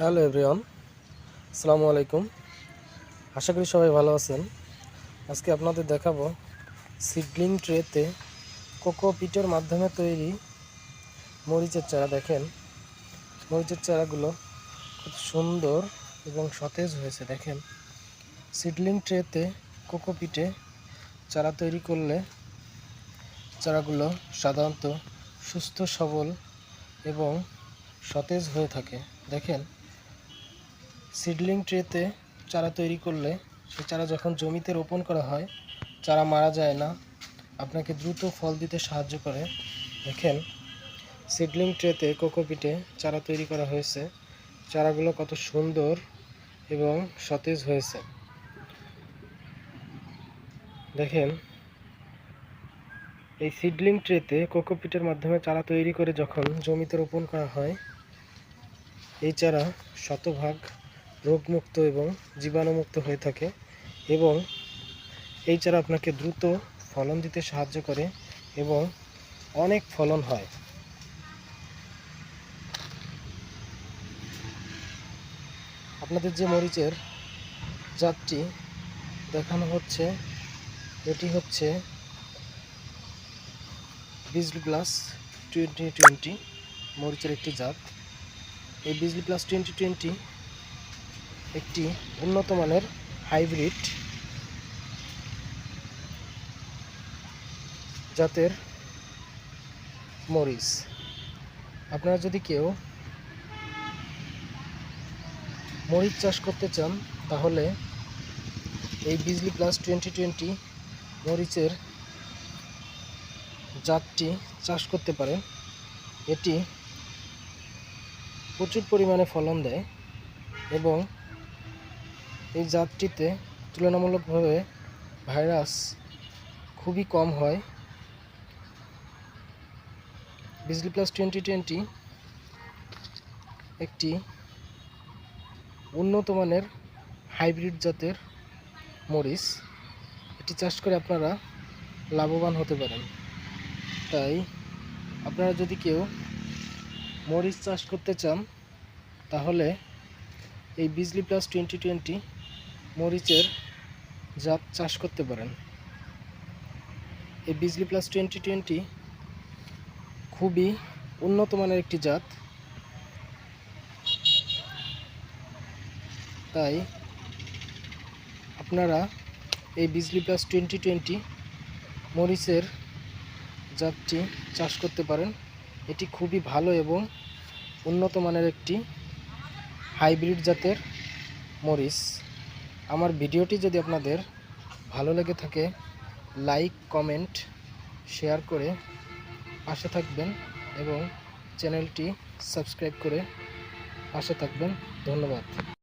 Hello everyone, আসসালামু আলাইকুম। আশা করি সবাই ভালো আছেন। আজকে আপনাদের দেখাবো সিডলিং ট্রেতে কোকো পিটের মাধ্যমে তৈরি মরিচের চারা। দেখেন, মরিচের চারাগুলো খুব সুন্দর এবং সতেজ হয়েছে। দেখেন, সিডলিং ট্রেতে কোকো পিটে চারা তৈরি করলে চারাগুলো সাধারণত সুস্থ, সবল এবং সতেজ হয়ে থাকে। দেখেন সিডলিং ট্রেতে চারা তৈরি করলে সে চারা যখন জমিতে রোপণ করা হয়, চারা মারা যায় না। আপনাকে দ্রুত ফল দিতে সাহায্য করে। দেখেন, সিডলিং ট্রেতে কোকোপিটে চারা তৈরি করা হয়েছে। চারাগুলো কত সুন্দর এবং সতেজ হয়েছে। দেখেন, এই সিডলিং ট্রেতে কোকোপিটের মাধ্যমে চারা তৈরি করে যখন জমিতে রোপণ করা হয়, এই চারা শতভাগ রোগমুক্ত এবং জীবাণুমুক্ত হয়ে থাকে এবং এই চারা আপনাকে দ্রুত ফলন দিতে সাহায্য করে এবং অনেক ফলন হয়। আপনাদের যে মরিচের জাতটি দেখানো হচ্ছে, এটি হচ্ছে বিজলি প্লাস টোয়েন্টি টোয়েন্টি মরিচের একটি জাত। এই বিজলি প্লাস টোয়েন্টি টোয়েন্টি একটি উন্নত মানের হাইব্রিড জাতের মরিচ। আপনারা যদি কেউ মরিচ চাষ করতে চান, তাহলে এই বিজলি প্লাস টোয়েন্টি টোয়েন্টি মরিচের জাতটি চাষ করতে পারেন। এটি প্রচুর পরিমাণে ফলন দেয় এবং এই জাতটিতে তুলনামূলকভাবে ভাইরাস খুবই কম হয়। বিজলি প্লাস টোয়েন্টি টোয়েন্টি একটি উন্নত মানের হাইব্রিড জাতের মরিচ। এটি চাষ করে আপনারা লাভবান হতে পারেন। তাই আপনারা যদি কেউ মরিচ চাষ করতে চান, তাহলে এই বিজলি প্লাস টোয়েন্টি টোয়েন্টি মরিচের জাত চাষ করতে পারেন। এই বিজলি প্লাস টোয়েন্টি টোয়েন্টি খুবই উন্নত মানের একটি জাত। তাই আপনারা এই বিজলি প্লাস টোয়েন্টি টোয়েন্টি মরিচের জাতটি চাষ করতে পারেন। এটি খুবই ভালো এবং উন্নত মানের একটি হাইব্রিড জাতের মরিচ। আমার ভিডিওটি যদি আপনাদের ভালো লেগে থাকে, লাইক, কমেন্ট, শেয়ার করে পাশে থাকবেন এবং চ্যানেলটি সাবস্ক্রাইব করে পাশে থাকবেন। ধন্যবাদ।